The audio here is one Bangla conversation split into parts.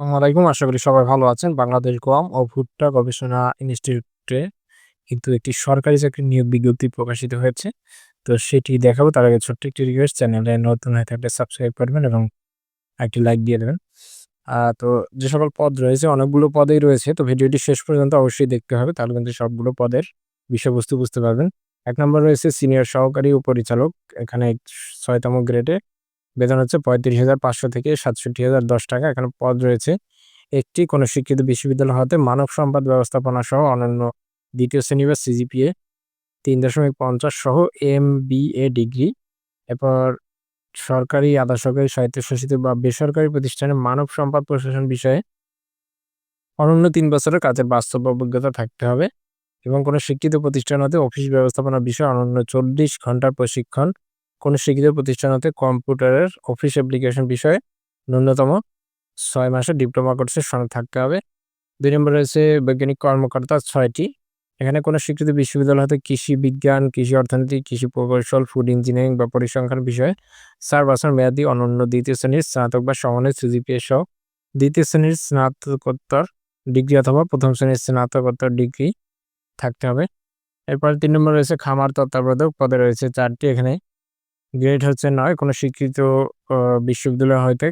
আসসালামাইকুম আশা করি সবাই ভালো আছেন। বাংলাদেশ গম ও ভুট্টা গবেষণা ইনস্টিটিউটে কিন্তু একটি সরকারি চাকরির নিয়োগ বিজ্ঞপ্তি প্রকাশিত হয়েছে। তো সেটি দেখাবো। তার আগে ছোট্ট একটি রিকোয়েস্ট চ্যানেলে নতুন হয়ে থাকলে সাবস্ক্রাইব করবেন এবং একটি লাইক দিয়ে দেবেন। তো যে সকল পদ রয়েছে, অনেকগুলো পদেই রয়েছে। তো ভিডিওটি শেষ পর্যন্ত অবশ্যই দেখতে হবে। তাহলে কিন্তু সবগুলো পদের বিষয়বস্তু বুঝতে পারবেন। এক নম্বর রয়েছে সিনিয়র সহকারী ও পরিচালক এখানে ছয়তম গ্রেডে বেতন হচ্ছে পঁয়ত্রিশ হাজার পাঁচশো থেকে সাতষট্টি হাজার, দশ টাকা। এখানে পদ রয়েছে একটি, কোনো শিক্ষিত বিশ্ববিদ্যালয় হতে মানব সম্পদ ব্যবস্থাপনা সহ অন্যান্য দ্বিতীয় শ্রেণি বা সিজিপিএ তিন দশমিক পঞ্চাশ সহ এম বি এ ডিগ্রি। এরপর সরকারি আধা সরকারি স্বায়ত্তশাসিত বা বেসরকারি প্রতিষ্ঠানে মানব সম্পদ প্রশাসন বিষয়ে অনন্য তিন বছরের কাজের বাস্তব অভিজ্ঞতা থাকতে হবে এবং কোনো শিক্ষিত প্রতিষ্ঠান হতে অফিস ব্যবস্থাপনা বিষয়ে অনন্য চল্লিশ ঘণ্টার প্রশিক্ষণ কোনো শিক্ষিত প্রতিষ্ঠান হতে কম্পিউটারের অফিস অ্যাপ্লিকেশন বিষয়ে ন্যূনতম ছয় মাসের ডিপ্লোমা কোর্সের সনদ থাকতে হবে। দুই নম্বর রয়েছে বৈজ্ঞানিক কর্মকর্তা ছয়টি। এখানে কোনো স্বীকৃত বিশ্ববিদ্যালয় হতে কৃষি বিজ্ঞান, কৃষি অর্থনীতি, কৃষি প্রকৌশল, ফুড ইঞ্জিনিয়ারিং বা পরিসংখ্যান বিষয়ে চার বছর মেয়াদী অনন্য দ্বিতীয় শ্রেণির স্নাতক বা সমানের সিজিপিএ সহ দ্বিতীয় শ্রেণির স্নাতকোত্তর ডিগ্রি অথবা প্রথম শ্রেণির স্নাতকোত্তর ডিগ্রি থাকতে হবে। এরপর তিন নম্বর রয়েছে খামার তত্ত্বাবধায়ক পদে রয়েছে চারটি। এখানে গ্রেড হচ্ছে নয়, কোনো শিক্ষিত বিশ্ববিদ্যালয় হইতে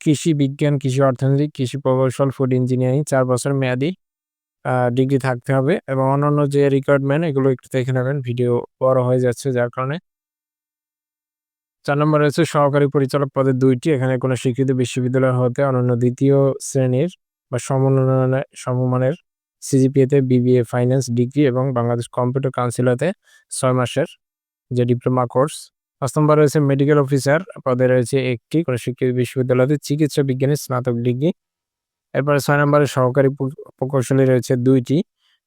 কৃষি বিজ্ঞান, কৃষি অর্থনীতি, কৃষি প্রকৌশল ফুড ইঞ্জিনিয়ারিং চার বছর মেয়াদি ডিগ্রি থাকতে হবে এবং অন্যান্য যে রিকোয়ারমেন্ট এগুলো একটু দেখে নেবেন। ভিডিও বড় হয়ে যাচ্ছে যার কারণে। চার নম্বর রয়েছে সহকারী পরিচালক পদের দুইটি, এখানে কোনো শিক্ষিত বিশ্ববিদ্যালয় হতে অন্যান্য দ্বিতীয় শ্রেণির বা সমমানের সমমানের সিজিপিএতে বিবিএ ফাইন্যান্স ডিগ্রি এবং বাংলাদেশ কম্পিউটার কাউন্সিল হতে ছয় মাসের যে ডিপ্লোমা কোর্স। পাঁচ নম্বর রয়েছে মেডিকেল অফিসার পদে রয়েছে একটি কোনো শিক্ষিত বিশ্ববিদ্যালয়তে চিকিৎসা বিজ্ঞানের স্নাতক ডিগ্রি। এরপরে ছয় নম্বরে সহকারী প্রকৌশলী রয়েছে দুইটি।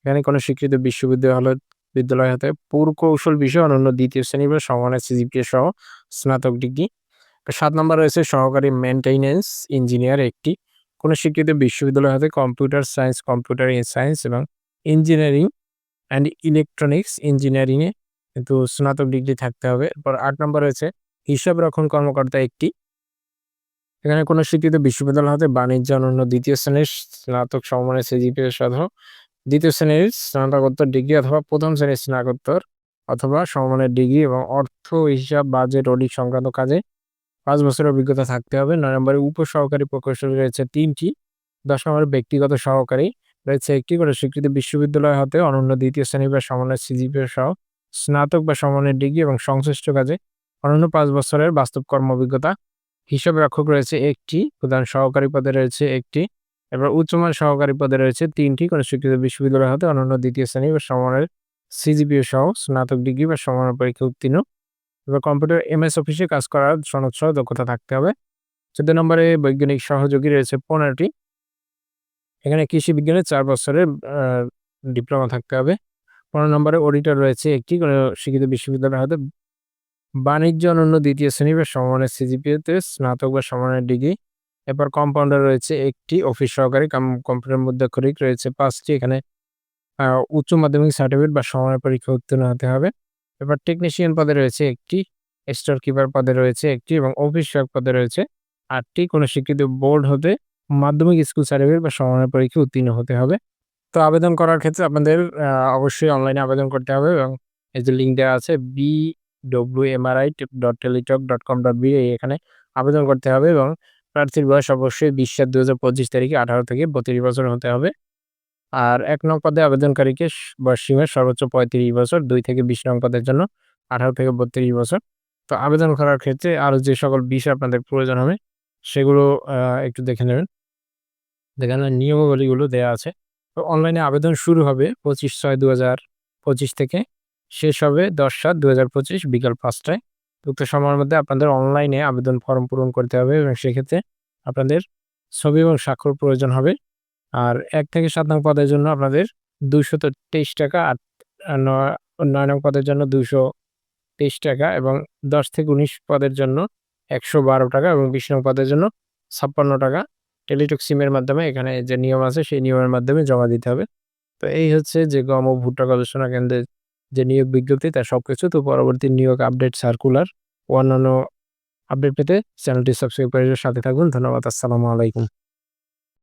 এখানে কোনো স্বীকৃত বিশ্ববিদ্যালয় বিদ্যালয় হাতে পুরকৌশল বিষয়, অন্যান্য দ্বিতীয় শ্রেণি বা সমানের সিজিপিএ সহ স্নাতক ডিগ্রি। সাত নম্বর রয়েছে সহকারী মেনটেন্যান্স ইঞ্জিনিয়ার একটি। কোনো স্বীকৃত বিশ্ববিদ্যালয় হাতে কম্পিউটার সায়েন্স কম্পিউটার সায়েন্স এবং ইঞ্জিনিয়ারিং অ্যান্ড ইলেকট্রনিক্স ইঞ্জিনিয়ারিংয়ে কিন্তু স্নাতক ডিগ্রি থাকতে হবে। এরপর আট নম্বর রয়েছে, হিসাব রক্ষণ কর্মকর্তা একটি। এখানে কোনো স্বীকৃত বিশ্ববিদ্যালয় হতে বাণিজ্য অনন্য দ্বিতীয় শ্রেণির স্নাতক সমমানের সিজিপিএ সহ দ্বিতীয় শ্রেণির স্নাতকোত্তর ডিগ্রি অথবা প্রথম শ্রেণির স্নাতকোত্তর অথবা সমমানের ডিগ্রি এবং অর্থ, হিসাব, বাজেট, অডিট সংক্রান্ত কাজে পাঁচ বছরের অভিজ্ঞতা থাকতে হবে। নয় নম্বরে উপসহকারী প্রকৌশলী রয়েছে তিনটি। দশ নম্বরে ব্যক্তিগত সহকারী রয়েছে একটি। করে স্বীকৃত বিশ্ববিদ্যালয় হতে অনন্য দ্বিতীয় শ্রেণি বা সমন্বয় সিজিপিএ সহ স্নাতক বা সমানের ডিগ্রি এবং সংশ্লিষ্ট কাজে অনন্য পাঁচ বছরের বাস্তব কর্ম অভিজ্ঞতা হিসাব রক্ষক রয়েছে একটি, প্রধান সহকারী পদে রয়েছে একটি এবার উচ্চমান সহকারী পদে রয়েছে তিনটি। কোনো স্বীকৃত বিশ্ববিদ্যালয় হতে অনন্য দ্বিতীয় শ্রেণি বা সমানের সিজিপিও সহ স্নাতক ডিগ্রি বা সমানের পরীক্ষা উত্তীর্ণ এবার কম্পিউটার এমএস অফিসে কাজ করার সনদ সহ দক্ষতা থাকতে হবে। চোদ্দ নম্বরে বৈজ্ঞানিক সহযোগী রয়েছে পনেরোটি। এখানে কৃষি বিজ্ঞানের চার বছরের ডিপ্লোমা থাকতে হবে। পনেরো নম্বরে অডিটর রয়েছে একটি, কোনো শিক্ষিত বিশ্ববিদ্যালয় হয়তো বাণিজ্য অনন্য দ্বিতীয় শ্রেণি বা সমানের সিজিপিএতে স্নাতক বা সমানের ডিগ্রি। এরপর কম্পাউন্ডার রয়েছে একটি অফিস সহকারী কম্পিউটার মধ্যে খরিক রয়েছে পাঁচটি, এখানে উচ্চ মাধ্যমিক সার্টিফিকেট বা সমানের পরীক্ষা উত্তীর্ণ হতে হবে। এবার টেকনিশিয়ান পদে রয়েছে একটি স্টোর কিপার পদে রয়েছে একটি এবং অফিস সহায়ক পদে রয়েছে আটটি। কোনো শিক্ষিত বোর্ড হতে মাধ্যমিক স্কুল সার্টিফিকেট বা সমানের পরীক্ষা উত্তীর্ণ হতে হবে। তো আবেদন করার ক্ষেত্রে আপনাদের অবশ্যই অনলাইনে আবেদন করতে হবে এবং এই যে লিঙ্ক দেওয়া আছে B W MRI dot Teletalk dot com dot B এখানে আবেদন করতে হবে এবং প্রার্থীর বয়স অবশ্যই বিশ সাত দু হাজার পঁচিশ তারিখে আঠারো থেকে বত্রিশ বছর হতে হবে। আর এক নং পদে আবেদনকারীকে সীমা সর্বোচ্চ পঁয়ত্রিশ বছর, দুই থেকে বিশ নং পদের জন্য আঠারো থেকে বত্রিশ বছর। তো আবেদন করার ক্ষেত্রে আরও যে সকল বিষয় আপনাদের প্রয়োজন হবে, সেগুলো একটু দেখে নেবেন। দেখেন, নিয়মাবলীগুলো দেওয়া আছে। অনলাইনে আবেদন শুরু হবে পঁচিশ ছয় দু হাজার পঁচিশ থেকে। শেষ হবে দশ সাত দু হাজার পঁচিশ বিকাল পাঁচটায়। উক্ত সময়ের মধ্যে আপনাদের অনলাইনে আবেদন ফর্ম পূরণ করতে হবে এবং সেক্ষেত্রে আপনাদের ছবি এবং স্বাক্ষর প্রয়োজন হবে। আর এক থেকে সাত নং পদের জন্য আপনাদের দুইশত তেইশ টাকা আর নয় নং পদের জন্য দুশো তেইশ টাকা এবং দশ থেকে উনিশ পদের জন্য একশো বারো টাকা এবং বিশ নং পদের জন্য ছাপ্পান্ন টাকা। টেলিটক সিমের মাধ্যমে এখানে যে নিয়ম আছে, সেই নিয়মের মাধ্যমে জমা দিতে হবে। তো এই হচ্ছে যে গম ও ভুট্টা গবেষণা কেন্দ্রের যে নিয়োগ বিজ্ঞপ্তি, তার সব কিছু তো পরবর্তী নিয়োগ আপডেট সার্কুলার অন্যান্য আপডেট পেতে চ্যানেলটি সাবস্ক্রাইব করে সাথে থাকুন। ধন্যবাদ, আসসালামু আলাইকুম।